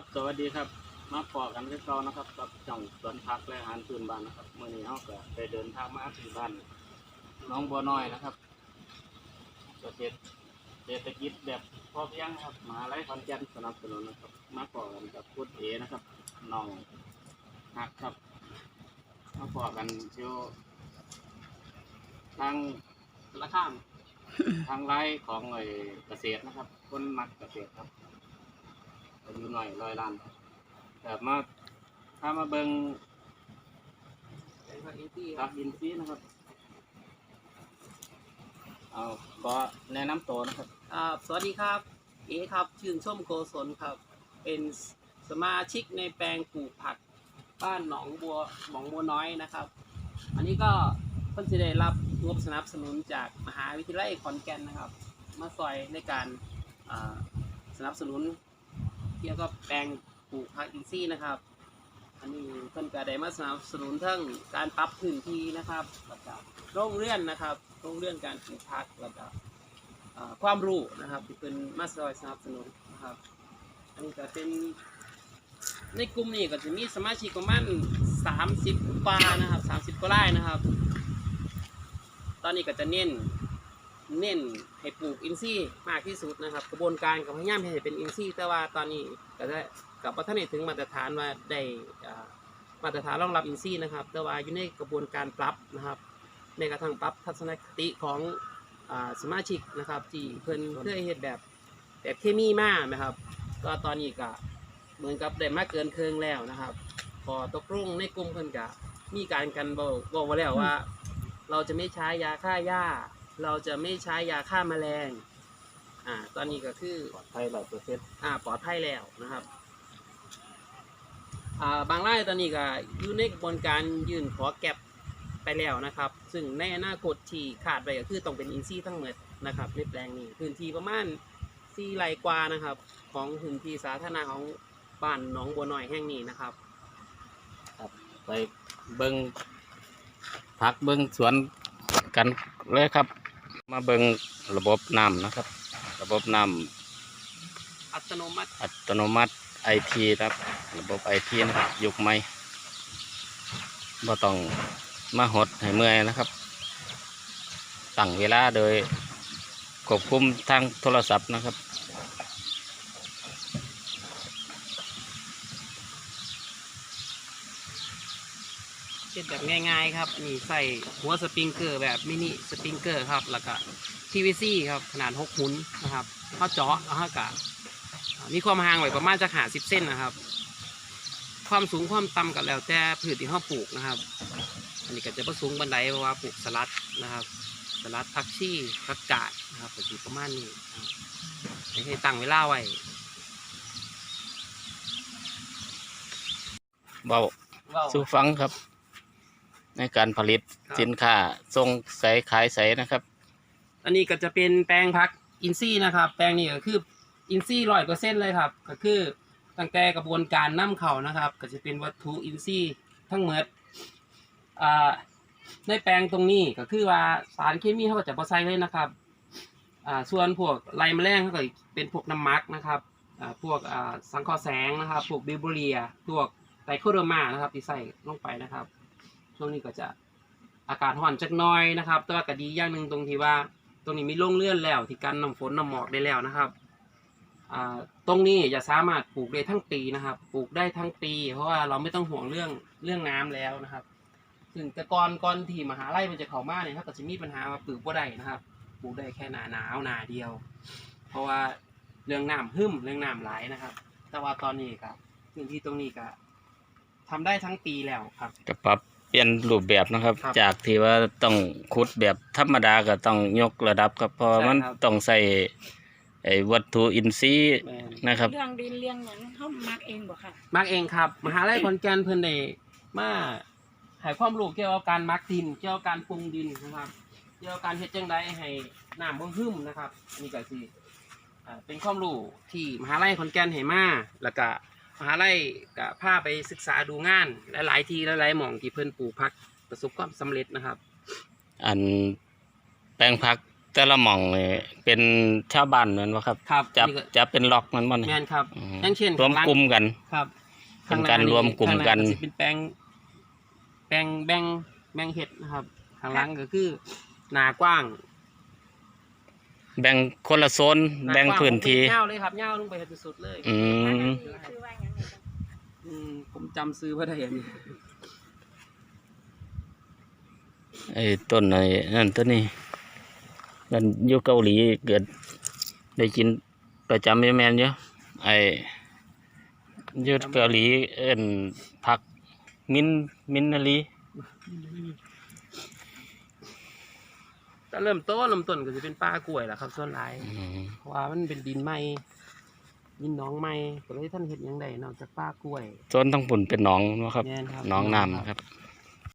ครับสวัสดีครับ มาพอกันคือเก่านะครับกับจ่องสวนพักและอาหารพื้นบ้านนะครับเมื่อนี้เราก็ไปเดินทางมาที่บ้านน้องบัวน้อยนะครับเกษตรเศรษฐกิจแบบพอเพียงครับมหาลัยขอนแก่นสนับสนุนนะครับ มาพอกันกับพุทธเอนะครับน้องหักครับ มาพอกันเชียวทางละข้ามทางไร่ของเกษตรนะครับ คนมักเกษตรครับ อายุหน่อยร้อยล้านครับแต่มาถ้ามาเบิงเป็นผักอินทรีย์ครับอินซีย์นะครับ เอาก็แนะนำตัวนะครับอ่าสวัสดีครับ เอครับ ชื่นส้มโกศลครับ เป็นสมาชิกในแปลงปลูกผักบ้านหนองบัวหนองบัวน้อยนะครับ อันนี้ก็เพิ่นจะได้รับงบสนับสนุนจากมหาวิทยาลัยขอนแก่นนะครับ มาซอยในการสนับสนุน เกี่ยวกับแปลงปลูกผักอินทรีย์นะครับ อันนี้เพิ่นก็ได้มาสนับสนุนทั้งการปรับพื้นที่นะครับแล้วก็โรงเรือนนะครับโรงเรือนการปลูกผักแล้วก็ความรู้นะครับที่เป็นมาสอยสนับสนุนนะครับ อันนี้ก็เป็นในกลุ่มนี้ก็จะมีสมาชิกประมาณสามสิบกว่านะครับสามสิบกว่าไร่นะครับ ตอนนี้ก็จะเน้น เน้นให้ปลูกอินทรีย์มากที่สุดนะครับ กระบวนการกับพยายามให้เป็นอินทรีย์แต่ว่าตอนนี้ก็ได้กับวัฒนถึงมาตรฐานว่าได้มาตรฐานรองรับอินทรีย์นะครับ แต่ว่าอยู่ในกระบวนการปรับนะครับในกระทั่งปรับทัศนคติของอสมาชิกนะครับที่เพิ่นเคยเฮ็ดแบบแบบเคมีมากนะครับ ก็ตอนนี้ก็เหมือนกับได้มากเกินเคืองแล้วนะครับ พอตกลงในกลุ่มเพิ่นก็มีการกันบอกบอกไว้แล้วว่า เราจะไม่ใช้ยาฆ่าหญ้า เราจะไม่ใช้ยาฆ่าแมลงอ่าตอนนี้ก็คือปลอดภัยร้อยเปอร์เซ็นต์อ่าปลอดภัยแล้วนะครับอ่าบางรายตอนนี้ก็อยู่ในกระบวนการยื่นขอแก็บไปแล้วนะครับ ซึ่งในอนาคตที่ขาดไปก็คือต้องเป็นอินซีย์ทั้งหมดนะครับในแปลงนี้พื้นที่ประมาณสี่ไร่กว่านะครับ ของพื้นที่สาธารณะของบ้านหนองบัวน้อยแห่งนี้นะครับไปเบิงพักเบิงสวนกันเลยครับ มาเบิงระบบน้ำนะครับ ระบบน้ำอัตโนมัติอัตโนมัติไอทีครับ ระบบไอทีนะครับยุคใหม่บ่ต้องมาหดให้เมื่อยนะครับ ตั้งเวลาโดยควบคุมทางโทรศัพท์นะครับ เช็ดแบบง่าย ๆ ครับนี่ใส่หัวสปริงเกอร์แบบมินิสปริงเกอร์ครับแล้วก็ PVC ครับขนาด6หุ่นนะครับเขาเจาะแล้วเขากะมีความห่างไว้ประมาณจะหาสิบเส้นนะครับ ความสูงความต่ำกันแล้วแต่พืชที่เขาปลูกนะครับ อันนี้ก็จะประสูงบันไดเพราะว่าปลูกสลัดนะครับ สลัดผักชีผักกาดนะครับก็คือประมาณนี้นะครับให้ตั้งเวลาไว้เบาสู่ฟังครับ ในการผลิตสินค้าส่งใสขายใสนะครับ อันนี้ก็จะเป็นแปลงพักอินซี่นะครับ แปลงนี้ก็คืออินซี่ร้อยเปอร์เซ็นต์เลยครับ ก็คือตั้งแต่กระบวนการนำเข้านะครับ ก็จะเป็นวัตถุอินซี่ทั้งหมดอ่าในแปลงตรงนี้ก็คือว่าสารเคมีเขาก็จะบ่ใส่เลยนะครับอ่าส่วนพวกไลแมลงเขาก็เป็นพวกน้ำมักนะครับอ่าพวกอ่าสังเคราะห์แสงนะครับพวกบิวเบอเรียพวกไตรโคเดอร์มานะครับที่ใส่ลงไปนะครับ ช่วงนี้ก็จะอากาศร้อนจักน้อยนะครับแต่ว่าก็ดีอย่างหนึ่งตรงที่ว่า ตรงนี้มีโล่งเลื่อนแล้ว ที่กันน้ำฝนน้ำหมอกได้แล้วนะครับอ่าตรงนี้จะสามารถปลูกได้ทั้งปีนะครับ ปลูกได้ทั้งปี เพราะว่าเราไม่ต้องห่วงเรื่องเรื่องน้ำแล้วนะครับซึ่งแต่ก่อนก่อนที่มหาลัยมันจะเข้ามาเนี่ยครับก็จะมีปัญหาว่าปลูกบ่ได้นะครับ ปลูกได้แค่หนาหนาวหนาเดียว เพราะว่าเรื่องน้ำหึ่มเรื่องน้ำไหลนะครับ แต่ว่าตอนนี้ครับพื้นที่ตรงนี้ก็ทำได้ทั้งปีแล้วครับจะปรับ เปลี่ยนรูปแบบนะครับ ครับจากที่ว่าต้องขุดแบบธรรมดาก็ต้องยกระดับครับเพราะใช่มันครับ ต้องใส่ไอ้วัตถุอินทรีย์แม่นนะครับ เรื่องดินเรื่องหยังเขามักเองบ่ค่ะ มักเองครับ มหาลัยขอนแก่นเพิ่นได้มาให้ความรู้เกี่ยวกับการมักดิน เกี่ยวกับการปรุงดินนะครับ เกี่ยวกับการเฮ็ดจังไดให้น้ำบ่หึ่มนะครับนี่ก็สิอ่าเป็นความรู้ที่มหาลัยขอนแก่นให้มาแล้วก็ มหาลัยก็พาไปศึกษาดูงาน หลายๆที่หลายๆหม่องที่เพิ่นปลูกผักประสบความสำเร็จนะครับ อันแปลงพักแต่ละหม่องนี่เป็นชาวบ้านเหมือนว่าครับครับจะนี่ก็ จะเป็นล็อกมันบ่แมเนี่ยนครับ อืมอย่างเช่นรวมข้างหลังกลุ่มกัน ครับเป็นการรวมกลุ่มกัน ข้างหาสิเป็นแปลงแปลงแบ่งแบ่งเห็ดนะครับข้างหลังก็คือหนากว้าง แบ่งคนละโซนหากว้างแบ่งพื้นที่เงาเลยครับเงาลงไปให้สุดๆเลย อือันมนี้คือว่าอย่างไรอืมผมจำซื้อไ่ได้อันนี้ไอ้ต้นไอ้นั่นต้นนี้มันอยู่เกาหลีเกิดได้กินประจำอยู่แม่นอยู่ไอ้อยู่เกาหลีเอิ้นผักมินมินนาลี ก็เริ่มต้นเริ่มต้นก็จะเป็นป้ากล้วยแหละครับส่วนหลายอืมเพราะว่ามันเป็นดินไหมดินหน้องไหมก็เลยท่านเห็ดหยังไงนอกจากป้ากล้วยโซนทั้งปุ่นเป็นหนองเนาะครับแม่นครับหนองน้ำครับ